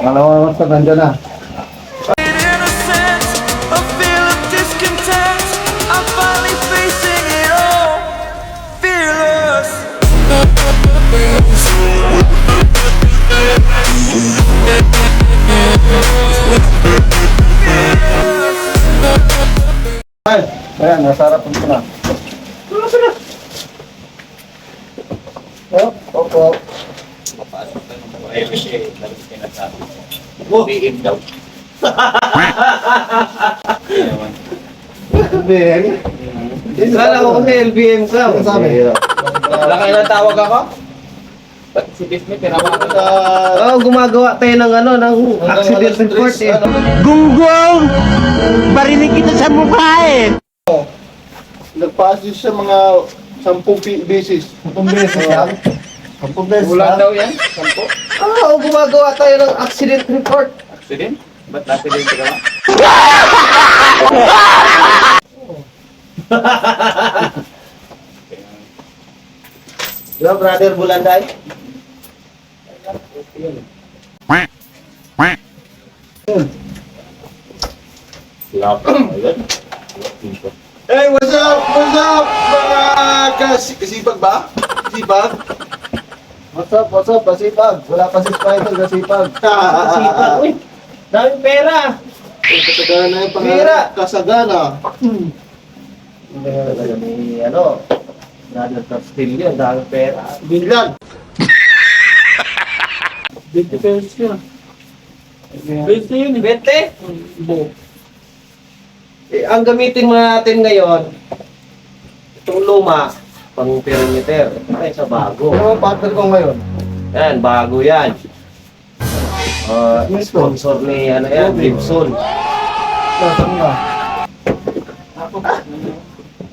Pangalawang oras na nandiyan na. ayan, nasa harapan ko na. Oh, opo. Biin daw. Ben. Kala ko kasi LBM ka. Ano sabi? Wala kayo tawag ako? Ba't si Disney tinawagan ka? Oo, gumagawa tayo ng ano, ng accident report eh. Gunggong! Barinig kita sa mukha eh! Nagpa-assist siya mga sampung beses. Sampung beses yan? Sampung beses Ulan yan? daw yan? Sampo? Oo, gumagawa tayo ng accident report. Accident? Ba't accident ka ba? Diba, brother Bulanday? Hey, what's up? What's up? Mga kasi kasipag ba? Kasipag? What's up? What's up? Kasipag. Wala pa si Spider, kasipag. Kasipag, uy. Daming pera. Kasagana na yung pangalan. Kasagana. Hindi nga talaga may ano, brother Castillo, daming pera. Binlan. 20 pesos yun. 20 yun. 20? Eh, ang gamitin mo natin ngayon, itong luma, pang perimeter. Ay, sa bago. Ano ang partner ko ngayon? Yan, bago yan. Uh, sponsor ni ano yan, Gibson. Nasaan nga?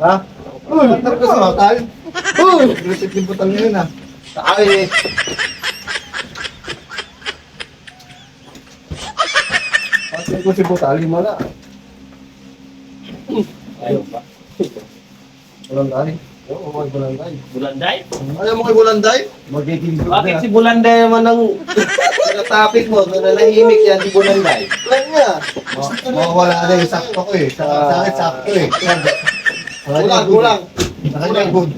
Ha? Uy, partner ko sa makal. Uy, aggressive din putang ngayon ah. Ay, Partner ko si Butali mo na. Ayaw pa. Walang dahil. Oo, may Bulanday. Bulanday? Ayaw mo kay Bulanday? Magiging Bakit na. si Bulanday naman ang topic mo? Nanahimik yan si Bulanday. Plan niya. Mawawala na yung sakto ko eh. Sa sakit sakto eh. Kulang, kulang. Sa kanya good.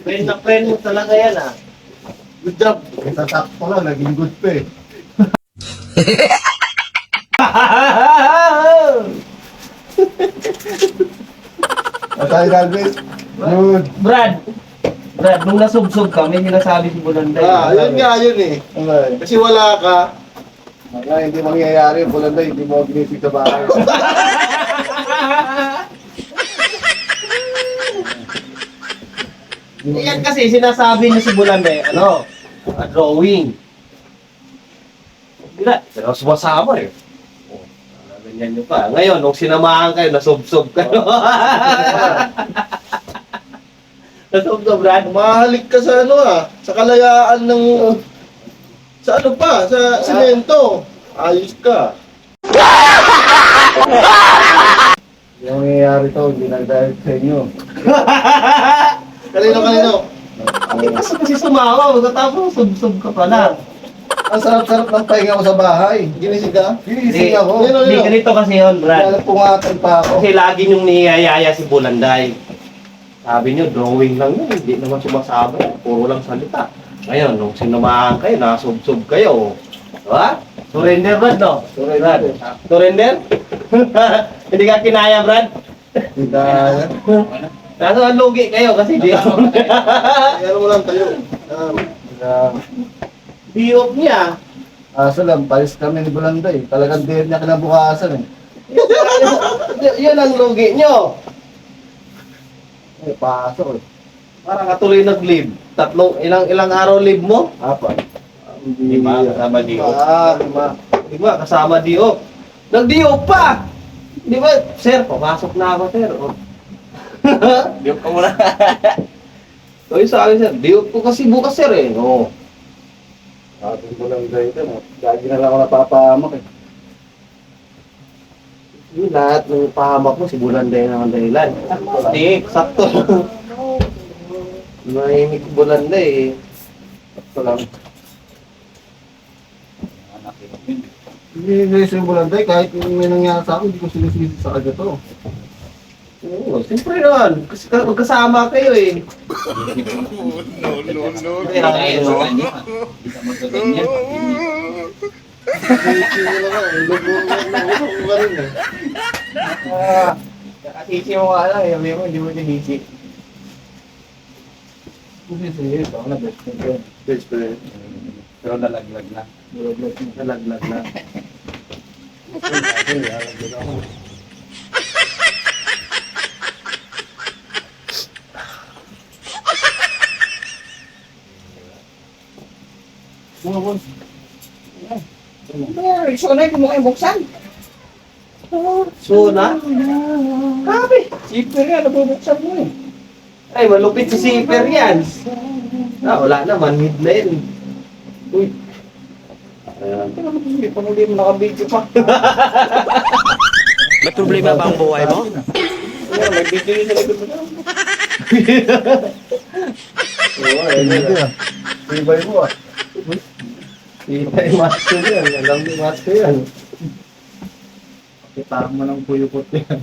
Friend na friend mo talaga yan ah. Good job. Sa sakto lang, naging good pa eh. Matay Galvez. Good. Brad, Brad, nung nasubsob ka, may sinasabi si Bulanday. Ah, yun nga yun eh. Kasi wala ka. Wala, hindi mangyayari yung Bulanday, hindi mo ginisig sa bahay. Yan kasi sinasabi niya si Bulanday, ano, a drawing. Hindi na, pero sumasama eh. Oh, ganyan nyo pa. Ngayon, nung sinamahan kayo, nasubsob kayo. nasubsob, Brad. Mahalik ka sa ano ah, sa kalayaan ng... Sa ano pa, sa semento. Ayos ka. Yung nangyayari to, hindi nag-direct sa inyo. Kanino, kanino? Hindi kasi kasi sumama, tapos subsob ka pa lang. Ang sarap-sarap ng pahinga ko sa bahay. Ginisig ka? Ginisig Hindi, ako. Hindi ganito kasi yun, Brad. Nalapungatan pa ako. Kasi lagi niyong niyayaya si Bulanday. Sabi niyo, drawing lang yun, hindi naman sumasama. Puro lang salita. Ngayon, nung sinamahan kayo, nasubsob kayo. Diba? Surrender, Brad, no? Surrender. Brad. Surrender? hindi ka kinaya, Brad? Hindi kaya. Kaso ang lugi kayo kasi di Ano mo lang tayo. Um, uh, di off niya. Aso lang, palis kami ni Bulanday. Talagang din niya kinabukasan eh. Yun ang lugi niyo. Eh, pasok eh. Parang katuloy nag-live. Tatlong, ilang ilang araw live mo? Apat. Lima, kasama di ko. Ah, lima. Di ba? Kasama Dio. Nag-Dio pa! Di ba? Sir, pumasok na ako, sir. O. Di ko muna. So, yung sa akin, sir, Dio po kasi bukas, sir, eh. Oo. Sabi ko lang dahil ito. Lagi na lang ako napapahamak eh. Yung lahat ng pahamak mo, si Bulanday na ang dahilan. Tik, sakto. Mahimik si Bulanday, eh. Ito lang. Hindi guys yung bulanday, kahit may nangyari sa akin, hindi ko sinisisi sa kanya to. Oo, siyempre naman. Kasi ka- magkasama kayo eh. Kaya kaya sa kanya. Hindi ka magaganyan. Na Nakasisi mo ka lang, yabi mo, hindi mo dinisi. Sinisisi, ito na best friend ko. Best friend. Pero nalaglag na. Nalaglag na. Mga boss, Pero, so na, kung mo kayo buksan. So na? Grabe. Sipir nga, nabubuksan mo eh. Ay, malupit si Zipper yan. Ah, wala na, manhid na yun. Uy. Ayan. Hindi pa muli mo nakabidyo pa. May problema ba ang buhay mo? Ayan, may video yun sa likod mo. Oo, ayun na. Ibay mo ah. Kita yung master yan. Alam ni master yan. Kita mo ng puyukot yan.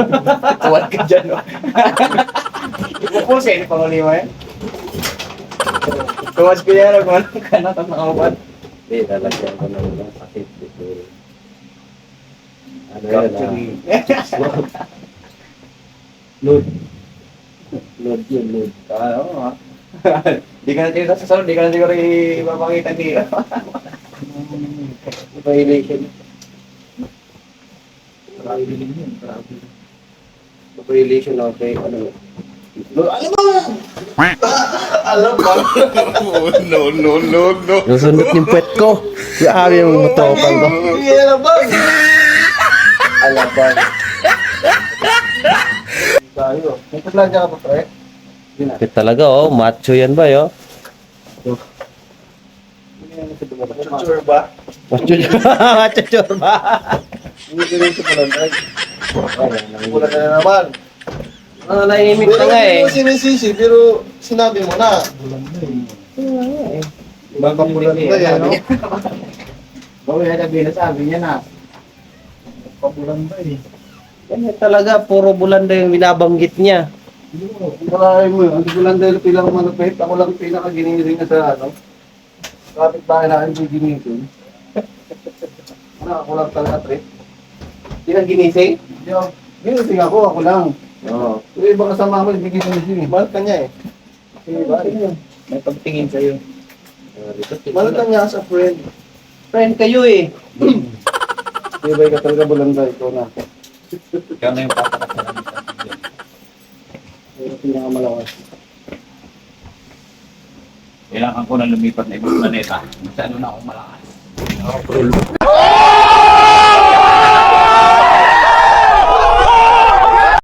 Tuwad ka dyan, no? Ipupusin, panguli mo yan. Tuwad ko yan, kung ano ka na, tapos nakaupat. Hindi, lalagyan ko ng ng sakit. Ano yan ah? Load. Load yun, load. Ano, ha? Di ka na tinita sa salon, di ka na siguro ipapakita dito. Violation. Violation of the, ano, Alam mo! Alam ba? Nasunod yung puwet ko. Grabe yung motopan ko. Alam ba? Tayo. May taglagya ka pa, pre? Kapit talaga oh, macho yan ba yo? Sure ba? Macho macho chorba. Hindi ko rin sa Wala na naman. Ah, nahimik na nga eh. Hindi mo sinisisi, pero sinabi mo na. Baka bulanday, ano? Bawi na sabihin na sabi niya na. Pabulanday. Ganyan talaga, puro bulanda yung binabanggit niya. Marami mo yun. Hindi ko lang dahil pilang malapit. Ako lang pinakaginiring na sa ano. Kapit tayo na hindi giniring. Ano, ako lang talaga, pre. Hindi ka ginising? Hindi ako. Giniring ako, ako lang. Oo. Yung iba kasama ko, hindi giniring. Mahal ka niya eh. Diba? May pagtingin sa'yo. Mahal ka niya sa friend. Friend kayo eh. Di ba ka talaga bulanda, ikaw na. Ikaw na yung patakasalan. Pinakamalakas. Kailangan ko na lumipat na ibang planeta. Masyado na akong malakas.